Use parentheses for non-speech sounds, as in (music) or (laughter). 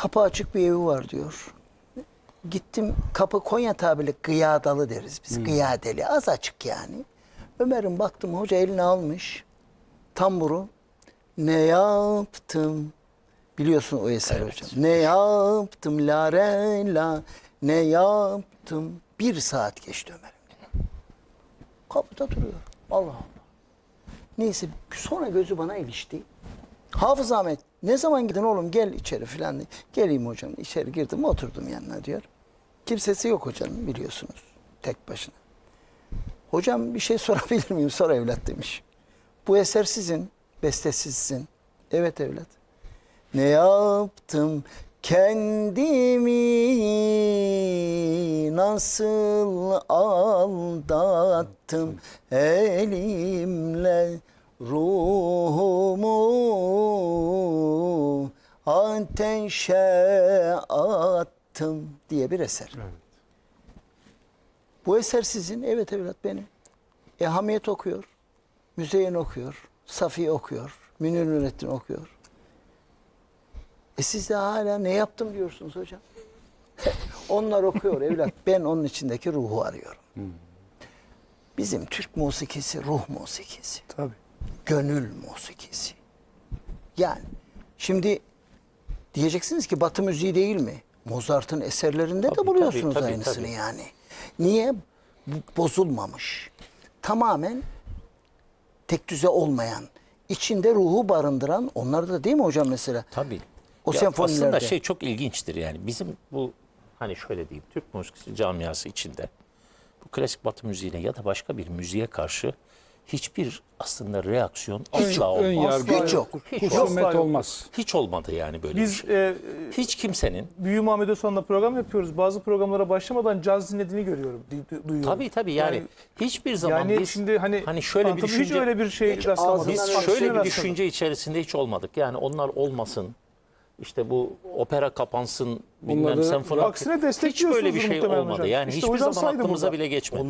Kapı açık bir evi var diyor. Gittim kapı Konya tabiri gıyadalı deriz biz. Gıyadeli az açık yani. Ömer'in baktım hoca eline almış tamburu. Ne yaptım? Biliyorsun o eser hocam. Ne yaptım la re la ne yaptım? Bir saat geçti Ömer'im. Kapıda duruyor. Allah Allah. Neyse sonra gözü bana ilişti. Hafız Ahmet ne zaman gidin oğlum gel içeri filan. diye. Geleyim hocam içeri girdim oturdum yanına diyor. Kimsesi yok hocanın biliyorsunuz. Tek başına. Hocam bir şey (laughs) sorabilir miyim? Sor evlat demiş. Bu eser sizin, beste sizin. Evet evlat. Ne yaptım kendimi nasıl aldattım elimle ruhumu ateşe attım diye bir eser. Bu eser sizin. Evet evlat benim. E, Hamiyet okuyor. Müzeyyen okuyor. Safiye okuyor. Münir Nurettin okuyor. E siz de hala ne yaptım diyorsunuz hocam. (laughs) Onlar okuyor evlat. Ben onun içindeki ruhu arıyorum. Bizim Türk musikisi ruh musikisi. Tabii. Gönül musikisi. Yani şimdi diyeceksiniz ki Batı müziği değil mi? Mozart'ın eserlerinde de Tabii, buluyorsunuz tabii, tabii, aynısını tabii. yani. Niye? Bozulmamış. Tamamen tek düze olmayan, içinde ruhu barındıran, onlar da değil mi hocam mesela? Tabii. O Ya senfonilerde. Aslında şey çok ilginçtir yani. Bizim bu hani şöyle diyeyim Türk musikisi camiası içinde bu klasik batı müziğine ya da başka bir müziğe karşı hiçbir aslında reaksiyon asla ön olmaz. yargı, Hiç yok. Hiç yok. husumet olmaz. Hiç olmadı yani böyle bir Biz şey. e, Hiç kimsenin Büyü Muhammed Özhan'la program yapıyoruz. Bazı programlara başlamadan caz dinlediğini görüyorum, du- du- duyuyorum. tabii tabii yani, hiçbir zaman yani biz şimdi hani, hani şöyle bir tabii hiç düşünce öyle bir şey Hiç rastlamadım. ağzından Biz şöyle bir rastladım. düşünce içerisinde hiç olmadık. Yani onlar olmasın. İşte bu opera kapansın, bilmem Onları- senfoni. Aksine Hiç destekliyorsunuz böyle bir şey muhtemelen olmadı. hocam. Yani İşte hiçbir hocam zaman saydı aklımıza burada. bile geçmedi.